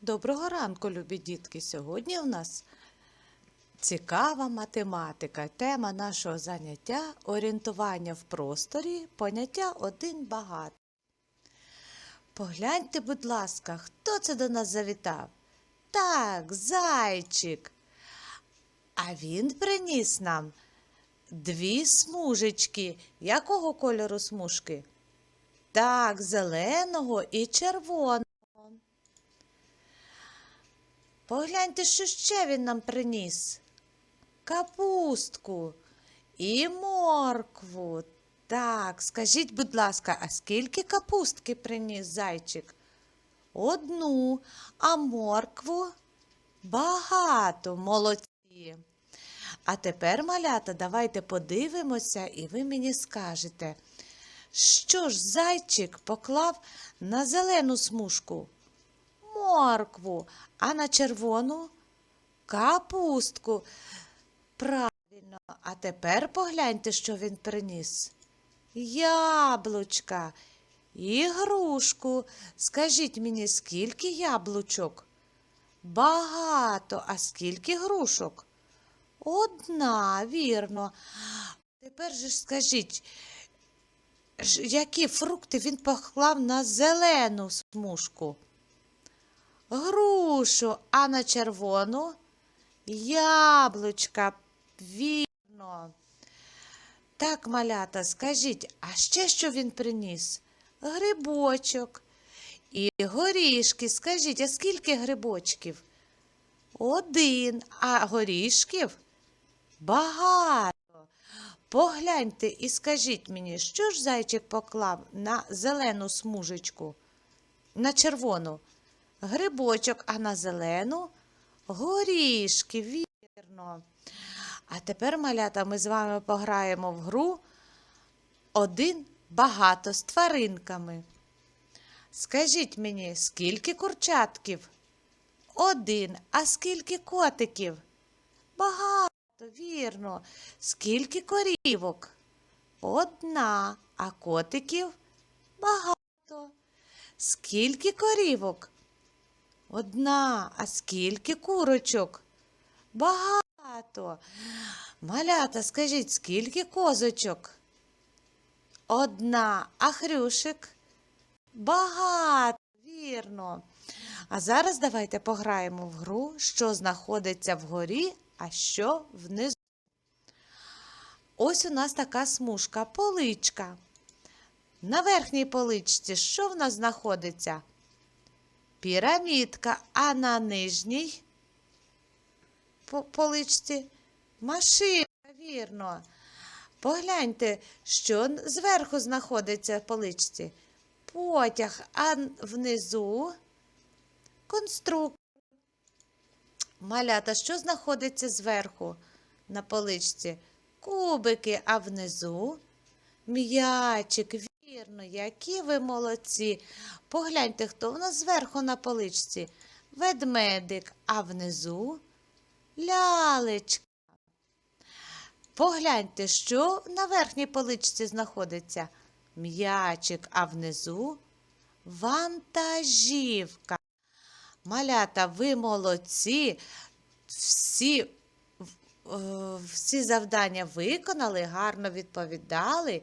Доброго ранку, любі дітки! Сьогодні у нас цікава математика. Тема нашого заняття орієнтування в просторі, поняття один багато. Погляньте, будь ласка, хто це до нас завітав? Так, зайчик. А він приніс нам дві смужечки. Якого кольору смужки? Так, зеленого і червоного. Погляньте, що ще він нам приніс. Капустку і моркву. Так, скажіть, будь ласка, а скільки капустки приніс зайчик? Одну, а моркву багато, молодці. А тепер, малята, давайте подивимося, і ви мені скажете, що ж зайчик поклав на зелену смужку? Моркву, а на червону капустку. Правильно, а тепер погляньте, що він приніс. Яблучка і грушку. Скажіть мені, скільки яблучок? Багато, а скільки грушок? Одна, вірно. Тепер же скажіть, які фрукти він поклав на зелену смужку? Грушу, а на червону яблучка. Вірно. Так, малята, скажіть, а ще що він приніс? Грибочок і горішки. Скажіть, а скільки грибочків? Один, а горішків багато. Погляньте і скажіть мені, що ж зайчик поклав на зелену смужечку, на червону? Грибочок, а на зелену горішки, вірно. А тепер, малята, ми з вами пограємо в гру один багато з тваринками. Скажіть мені, скільки курчатків? Один. А скільки котиків? Багато, вірно. Скільки корівок? Одна, а котиків багато. Скільки корівок? Одна, а скільки курочок? Багато. Малята, скажіть, скільки козочок? Одна, а хрюшик? Багато, вірно. А зараз давайте пограємо в гру, що знаходиться вгорі, а що внизу. Ось у нас така смужка, поличка. На верхній поличці що в нас знаходиться? Пірамідка, а на нижній по- поличці машинка, вірно. Погляньте, що зверху знаходиться в поличці. Потяг, а внизу конструктор. Малята, що знаходиться зверху на поличці? Кубики, а внизу м'ячик. Вірно, які ви молодці. Погляньте, хто в нас зверху на поличці? Ведмедик, а внизу лялечка. Погляньте, що на верхній поличці знаходиться? М'ячик, а внизу вантажівка. Малята, ви молодці. Всі, е, всі завдання виконали, гарно відповідали.